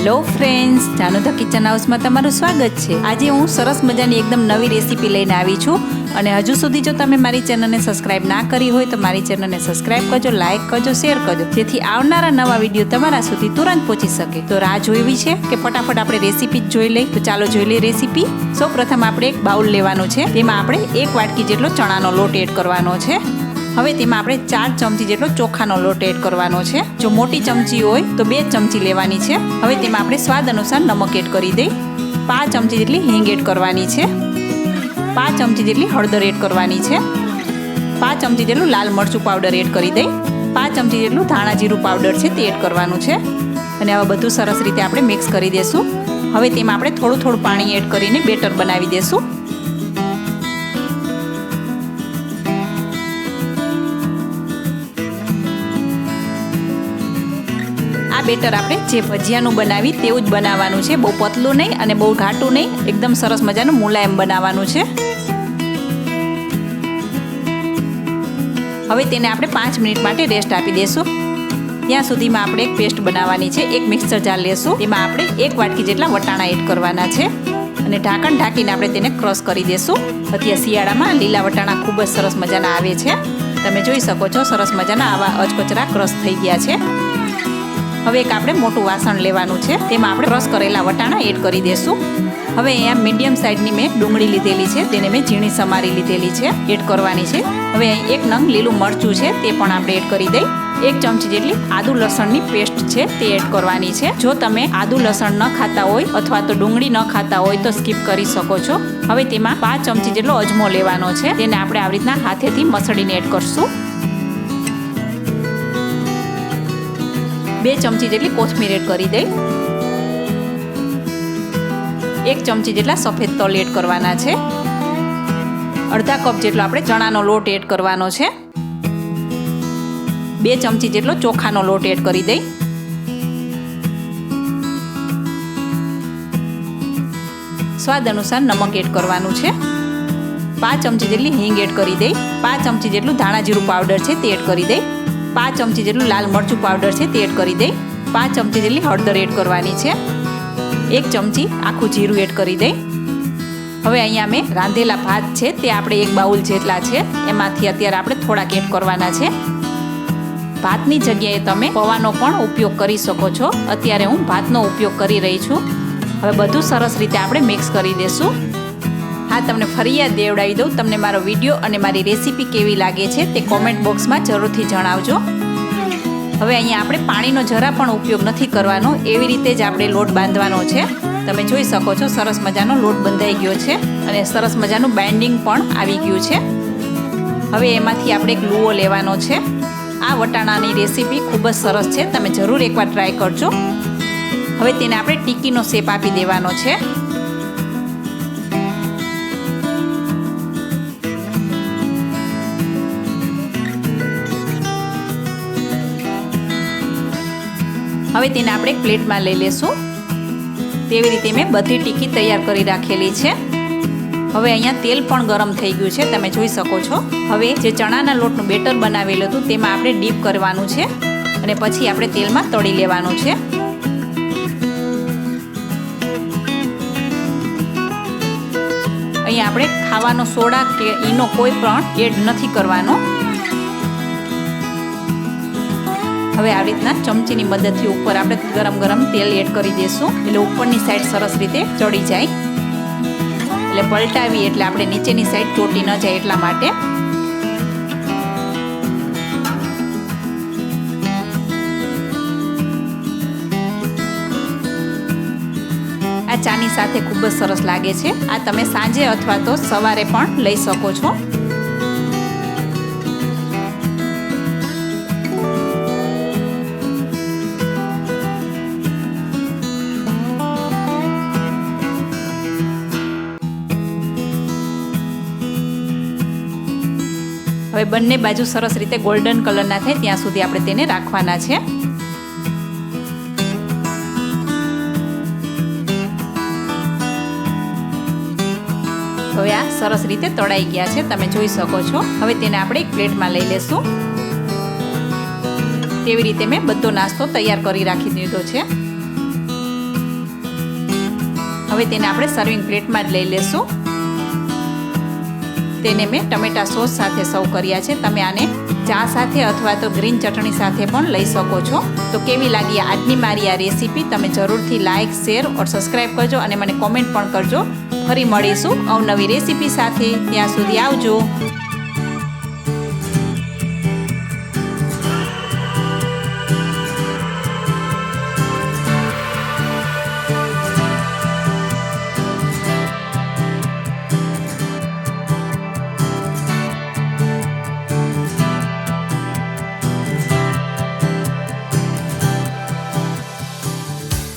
Hello friends જાનો the kitchen હાઉસમાં તમારું સ્વાગત છે. આજે હું સરસ મજાની એકદમ નવી રેસીપી લઈને આવી છું અને હજુ સુધી જો તમે મારી ચેનલને સબસ્ક્રાઇબ ના કરી હોય તો મારી ચેનલને સબસ્ક્રાઇબ કરજો લાઇક કરજો શેર કરજો, જેથી આવનારા નવા વીડિયો તમારા સુધી તુરંત પહોંચી શકે. તો રાહ જોઈવી છે કે ફટાફટ આપણે રેસીપી જ જોઈ લઈ તો ચાલો જોઈ લઈએ રેસીપી સૌ પ્રથમ આપણે એક બાઉલ લેવાનું છે. તેમાં આપણે એક વાટકી જેટલો ચણાનો લોટ એડ કરવાનો છે. હવે તેમાં આપણે ચાર ચમચી જેટલો ચોખાનો લોટ એડ કરવાનો છે. જો મોટી ચમચી હોય, તો બે ચમચી લેવાની છે. હવે તેમાં આપણે સ્વાદ અનુસાર નમક એડ કરી દઈ. પાંચ ચમચી જેટલી હિંગ એડ કરવાની છે. પાંચ ચમચી જેટલી હળદર એડ કરવાની છે. પાંચ ચમચી જેટલું લાલ મરચું પાવડર એડ કરી દઈ. પાંચ ચમચી જેટલું ધાણા જીરું પાવડર છે તે એડ કરવાનું છે. અને હવે બધું સરસ રીતે આપણે મિક્સ કરી દેશું. હવે તેમાં આપણે થોડું થોડું પાણી એડ કરીને બેટર બનાવી દેશું. બેટર આપણે જે ભજીયાનું બનાવી તેવું જ બનાવવાનું છે. બહુ પતલું નહીં અને બહુ ઘાટું નહીં. એકદમ સરસ મજાનું મુલાયમ બનાવવાનું છે. હવે તેને આપણે પાંચ મિનિટ માટે રેસ્ટ આપી દેશું. ત્યાં સુધીમાં આપણે એક પેસ્ટ બનાવવાની છે. એક મિક્સર જાર લેશું. એમાં આપણે એક વાટકી જેટલા વટાણા એડ કરવાના છે. અને ઢાંકણ ઢાંકીને આપણે તેને ક્રશ કરી દેશું. અત્યારે શિયાળામાં લીલા વટાણા ખૂબ જ સરસ મજાના આવે છે. તમે જોઈ શકો છો, સરસ મજાના આવા અચકચરા ક્રશ થઈ ગયા છે. હવે એક આપણે મોટું વાસણ લેવાનું છે. તેમાં આપણે ક્રશ કરેલા વટાણા એડ કરી દેશું. હવે અહીંયા મીડિયમ સાઇઝની મેં ડુંગળી લીધેલી છે. તેને મેં ઝીણી સમારી લીધેલી છે. એડ કરવાની છે. હવે અહીં એક નંગ લીલું મરચું છે. તે પણ આપણે એડ કરી દઈ. એક ચમચી જેટલી આદુ લસણની પેસ્ટ છે. તે એડ કરવાની છે. જો તમે આદુ લસણ ન ખાતા હોય અથવા તો ડુંગળી ન ખાતા હોય તો સ્કીપ કરી શકો છો. હવે તેમાં પાંચ ચમચી જેટલો અજમો લેવાનો છે. તેને આપણે આવી રીતના હાથેથી મસળીને એડ કરશું. બે ચમચી જેટલી કોથમીર એડ કરી દઈ. એક ચમચી જેટલા સફેદ તલ એડ કરવાના છે. અડધા કપ જેટલો આપણે ચણાનો લોટ એડ કરવાનો છે. બે ચમચી જેટલો ચોખાનો લોટ એડ કરી દઈ. સ્વાદ અનુસાર નમક એડ કરવાનું છે. પાંચ ચમચી જેટલી હિંગ એડ કરી દઈ. પાંચ ચમચી જેટલું ધાણા જીરું પાવડર છે તે એડ કરી દઈ. પાંચ ચમચી જેટલું લાલ મરચું પાવડર છે તે એડ કરી દઈ. પાંચ ચમચી જેટલી હળદર એડ કરવાની છે. એક ચમચી આખું જીરું એડ કરી દઈ. હવે અહીંયા મેં રાંધેલા ભાત છે તે આપણે એક બાઉલ જેટલા છે. એમાંથી અત્યારે આપણે થોડાક એડ કરવાના છે. ભાતની જગ્યાએ તમે પૌવાનો પણ ઉપયોગ કરી શકો છો. અત્યારે હું ભાતનો ઉપયોગ કરી રહી છું. હવે બધું સરસ રીતે આપણે મિક્સ કરી દેશું. હા, તમને ફરિયાદ દેવડાવી દઉં. તમને મારો વીડિયો અને મારી રેસીપી કેવી લાગે છે તે કોમેન્ટ બોક્સમાં જરૂરથી જણાવજો. હવે અહીંયા આપણે પાણીનો જરા પણ ઉપયોગ નથી કરવાનો. એવી રીતે જ આપણે લોટ બાંધવાનો છે. તમે જોઈ શકો છો, સરસ મજાનો લોટ બંધાઈ ગયો છે અને સરસ મજાનું બાઇન્ડિંગ પણ આવી ગયું છે. હવે એમાંથી આપણે એક લુઓ લેવાનો છે. આ વટાણાની રેસીપી ખૂબ જ સરસ છે. તમે જરૂર એકવાર ટ્રાય કરજો. હવે તેને આપણે ટીકીનો શેપ આપી દેવાનો છે. હવે તેને આપણે પ્લેટમાં લઈ લેશું. તેવી રીતે મેં બધી ટીકી તૈયાર કરી રાખેલી છે. હવે અહીંયા તેલ પણ ગરમ થઈ ગયું છે, તમે જોઈ શકો છો. હવે જે ચણાના લોટનું બેટર બનાવેલું હતું, તેમાં આપણે ડીપ કરવાનું છે અને પછી આપણે તેલમાં તળી લેવાનું છે. અહીંયા આપણે ખાવાનો સોડા કે ઈનો કોઈ પણ એડ નથી કરવાનો. હવે આવી રીતના ચમચીની મદદથી ઉપર આપણે ગરમ ગરમ તેલ એડ કરી દઈશું એટલે ઉપરની સાઈડ સરસ રીતે ચડી જાય. એટલે પલટાવી એટલે આપણે નીચેની સાઈડ ચોટી ન જાય એટલા માટે. આ ચાની સાથે ખૂબ જ સરસ લાગે છે. આ તમે સાંજે અથવા તો સવારે પણ લઈ શકો છો. હવે બંને બાજુ સરસ રીતે ગોલ્ડન કલરના થાય, ત્યાં સુધી આપણે તેને રાખવાના છે. હવે આ સરસ રીતે તળાઈ ગયા છે, તમે જોઈ શકો છો. હવે તેને આપણે એક પ્લેટમાં લઈ લેશું. તેવી રીતે મેં બધો નાસ્તો તૈયાર કરી રાખી દીધો છે. હવે તેને આપણે સર્વિંગ પ્લેટમાં જ લઈ લેશું. તેને મેં ટમેટા સોસ સાથે સર્વ કર્યા છે. તમે આને ચા સાથે અથવા તો ગ્રીન ચટણી સાથે પણ લઈ શકો છો. તો કેવી લાગી આજની મારી આ રેસીપી? તમે જરૂરથી લાઇક શેર ઓર સબસ્ક્રાઈબ કરજો અને મને કોમેન્ટ પણ કરજો. ફરી મળીશું અવનવી રેસીપી સાથે. ત્યાં સુધી આવજો.